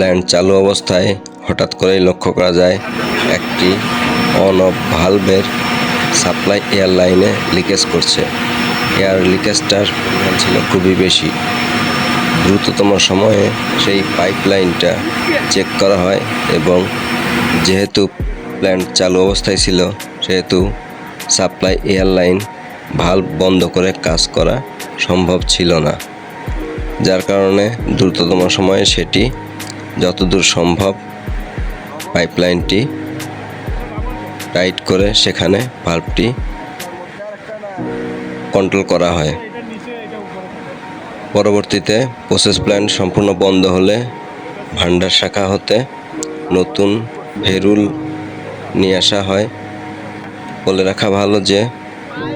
Plant চালু অবস্থায় হঠাৎ করেই লক্ষ্য করা যায়, একটি অন অফ ভালভের সাপ্লাই এয়ার লাইনে লিকেজ করছে। এয়ার লিকেজটার পরিমাণ ছিল খুবই বেশি। দ্রুততম সময়ে সেই পাইপ লাইনটা চেক করা হয় এবং যেহেতু প্ল্যান্ট চালু অবস্থায় ছিল, সেহেতু সাপ্লাই এয়ার লাইন ভাল্ব বন্ধ করে কাজ করা সম্ভব ছিল না। যার কারণে দ্রুততম সময়ে সেটি যতদূর সম্ভব পাইপলাইনটি টাইট করে সেখানে ভাল্বটি কন্ট্রোল করা হয়। পরবর্তীতে প্রসেস প্ল্যান্ট সম্পূর্ণ বন্ধ হলে ভান্ডার শাখা হতে নতুন ভেরুল নিয়ে আসা হয়। বলে রাখা ভালো যে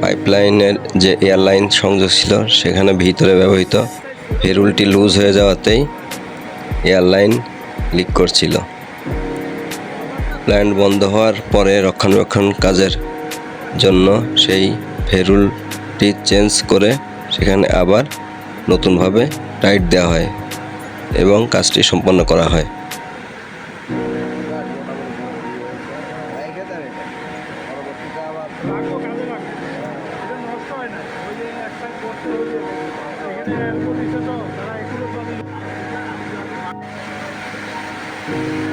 পাইপলাইনের যে এয়ারলাইন সংযোগ ছিল, সেখানে ভিতরে ব্যবহৃত ভেরুলটি লুজ হয়ে যাওয়াতেই এয়ারলাইন লিক করছিল। প্ল্যান্ট বন্ধ হওয়ার পরে রক্ষণাবেক্ষণ কাজের জন্য সেই ফেরুলটি চেঞ্জ করে সেখানে আবার নতুনভাবে টাইট দেওয়া হয় এবং কাজটি সম্পন্ন করা হয়। রাখব কাজে Thank you.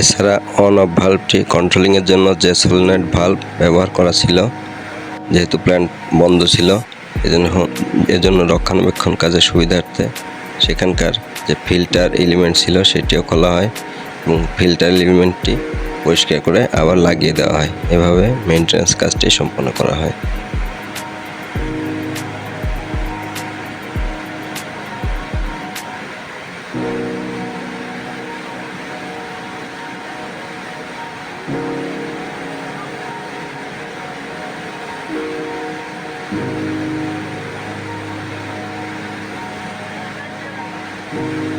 এছাড়া অন অফ ভাল্বটি কন্ট্রোলিংয়ের জন্য যে সোলনেট ভাল্ব ব্যবহার করা ছিল, যেহেতু প্ল্যান্ট বন্ধ ছিল, এজন্য এজন্য রক্ষণাবেক্ষণ কাজের সুবিধার্থে সেখানকার যে ফিল্টার এলিমেন্ট ছিল সেটিও খোলা হয় এবং ফিল্টার এলিমেন্টটি পরিষ্কার করে আবার লাগিয়ে দেওয়া হয়। এভাবে মেনটেন্যান্স কাজটি সম্পন্ন করা হয়। Thank you.